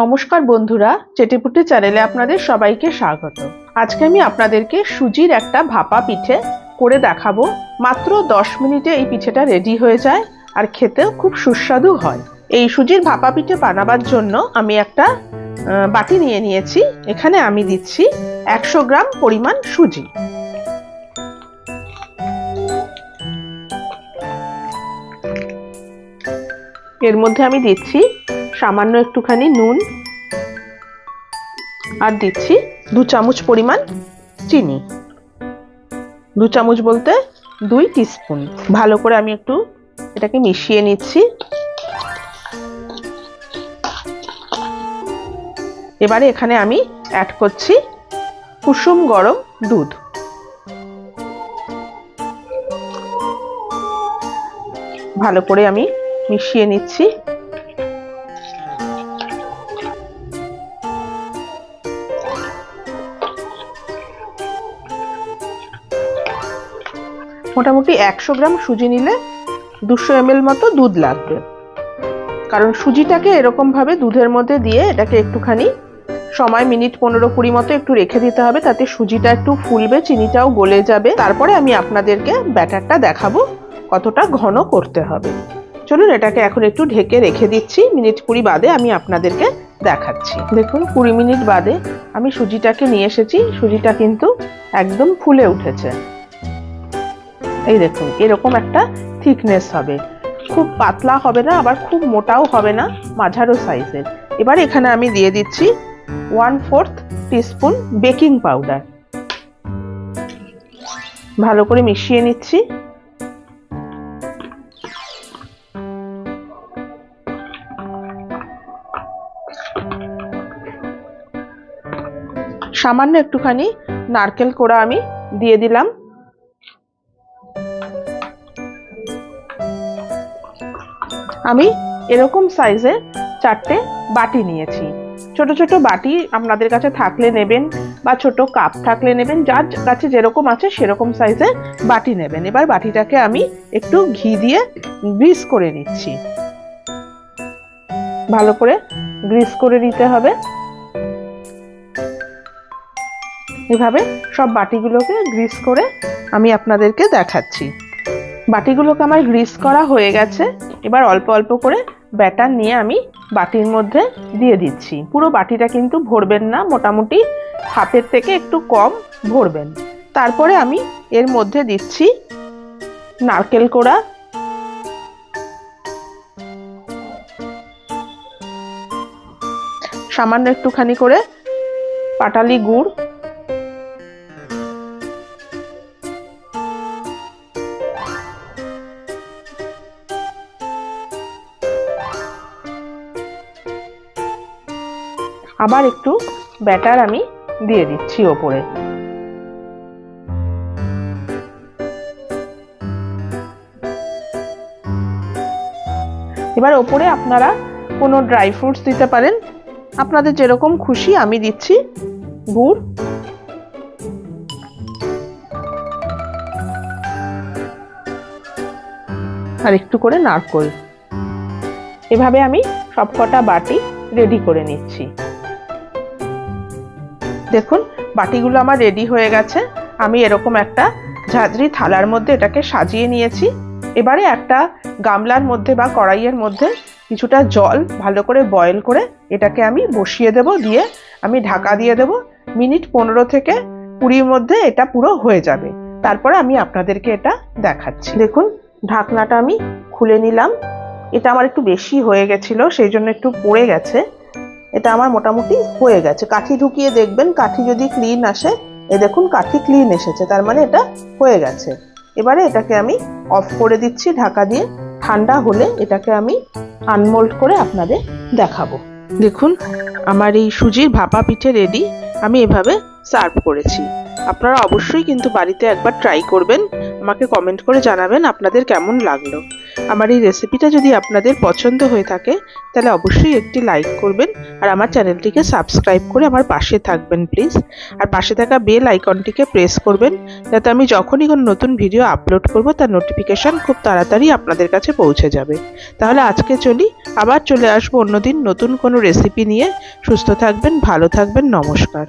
নমস্কার বন্ধুরা, চেটেপুটে চ্যানেলে আপনাদের সবাইকে স্বাগত। আজকে আমি আপনাদেরকে সুজির একটা ভাপা পিঠে করে দেখাবো। মাত্র দশ মিনিটে এই পিঠেটা রেডি হয়ে যায় আর খেতেও খুব সুস্বাদু হয়। এই সুজির ভাপা পিঠে বানাবার জন্য আমি একটা বাটি নিয়ে নিয়েছি। এখানে আমি দিচ্ছি একশো গ্রাম পরিমাণ সুজি। এর মধ্যে আমি দিচ্ছি সামান্য একটুখানি নুন। আর দিচ্ছি দু চামচ পরিমাণ চিনি। দু চামচ বলতে দুই টিস্পুন ভালো করে আমি একটু এটাকে মিশিয়ে নিচ্ছি। এবারে এখানে আমি অ্যাড করছি কুসুম গরম দুধ। ভালো করে আমি মিশিয়ে নিচ্ছি। মোটামুটি একশো গ্রাম সুজি নিলে দুশো এমএল মতো দুধ লাগবে। কারণ সুজিটাকে এরকম ভাবে দুধের মধ্যে দিয়ে এটাকে একটুখানি সময় মিনিট পনেরো কুড়ি মতো একটু রেখে দিতে হবে, তাতে সুজিটা একটু ফুলবে, চিনিটাও গলে যাবে। তারপরে আমি আপনাদেরকে ব্যাটারটা দেখাবো কতটা ঘন করতে হবে। চলুন এটাকে এখন একটু ঢেকে রেখে দিচ্ছি, মিনিট কুড়ি বাদে আমি আপনাদেরকে দেখাচ্ছি। দেখুন, কুড়ি মিনিট বাদে আমি সুজিটাকে নিয়ে এসেছি, সুজিটা কিন্তু একদম ফুলে উঠেছে। এই দেখুন, এরকম একটা থিকনেস হবে। খুব পাতলা হবে না, আবার খুব মোটাও হবে না, মাঝারো সাইজের এবার এখানে আমি দিয়ে দিচ্ছি one fourth teaspoon baking powder ভালো করে মিশিয়ে নিচ্ছি। সামান্য একটুখানি নারকেল কোড়া আমি দিয়ে দিলাম। আমি এরকম সাইজে চারটে বাটি নিয়েছি। ছোট ছোট বাটি আপনাদের কাছে থাকলে নেবেন বা ছোট কাপ থাকলে নেবেন, যার কাছে যেরকম আছে সেরকম সাইজে বাটি নেবেন। এবার বাটিটাকে আমি একটু ঘি দিয়ে গ্রিস করে নিচ্ছি। ভালো করে গ্রিস করে নিতে হবে। এভাবে সব বাটিগুলোকে গ্রিস করে আমি আপনাদেরকে দেখাচ্ছি। বাটিগুলোকে আমার গ্রিস করা হয়ে গেছে। এবার অল্প অল্প করে ব্যাটার নিয়ে আমি বাটির মধ্যে দিয়ে দিচ্ছি। পুরো বাটিটা কিন্তু ভরবেন না, মোটামুটি হাফের থেকে একটু কম ভরবেন। তারপরে আমি এর মধ্যে দিচ্ছি নারকেল কোড়া। সামান্য একটুখানি করে পাটালি গুড়। আবার একটু ব্যাটার আমি দিয়ে দিচ্ছি ওপরে। এবার ওপরে আপনারা কোনো ড্রাই ফ্রুটস দিতে পারেন। আপনাদের যেরকম খুশি আমি দিচ্ছি গুড়। আর একটু করে নারকোল। এভাবে আমি সবকটা বাটি রেডি করে নিচ্ছি। দেখুন, বাটিগুলো আমার রেডি হয়ে গেছে। আমি এরকম একটা ঝাঁঝরি থালার মধ্যে এটাকে সাজিয়ে নিয়েছি। এবারে একটা গামলার মধ্যে বা কড়াইয়ের মধ্যে কিছুটা জল ভালো করে বয়েল করে এটাকে আমি বসিয়ে দেব দিয়ে আমি ঢাকা দিয়ে দেব। মিনিট পনেরো থেকে কুড়ির মধ্যে এটা পুরো হয়ে যাবে। তারপরে আমি আপনাদেরকে এটা দেখাচ্ছি। দেখুন, ঢাকনাটা আমি খুলে নিলাম। এটা আমার একটু বেশি হয়ে গেছিল, সেই জন্য একটু পড়ে গেছে। এটা আমার মোটামুটি হয়ে গেছে। কাঠি ঢুকিয়ে দেখবেন, কাঠি যদি ক্লিন আসে, এ দেখুন কাঠি ক্লিন এসেছে, তার মানে এটা হয়ে গেছে। এবারে এটাকে আমি অফ করে দিচ্ছি, ঢাকা দিয়ে। ঠান্ডা হলে এটাকে আমি আনমোল্ড করে আপনাদের দেখাবো। দেখুন, আমার এই সুজির ভাপা পিঠে রেডি আমি এভাবে সার্ভ করেছি। আপনারা অবশ্যই কিন্তু বাড়িতে একবার ট্রাই করবেন। আমাকে কমেন্ট করে জানাবেন আপনাদের কেমন লাগল। আমার এই রেসিপিটা যদি আপনাদের পছন্দ হয়ে থাকে, তাহলে অবশ্যই একটি লাইক করবেন আর আমার চ্যানেলটিকে সাবস্ক্রাইব করে আমার পাশে থাকবেন প্লিজ আর পাশে থাকা বেল আইকনটিকে প্রেস করবেন, যাতে আমি যখনই কোনো নতুন ভিডিও আপলোড করব, তার নোটিফিকেশান খুব তাড়াতাড়ি আপনাদের কাছে পৌঁছে যাবে। তাহলে আজকে চলি, আবার চলে আসব অন্যদিন নতুন কোনো রেসিপি নিয়ে। সুস্থ থাকবেন, ভালো থাকবেন, নমস্কার।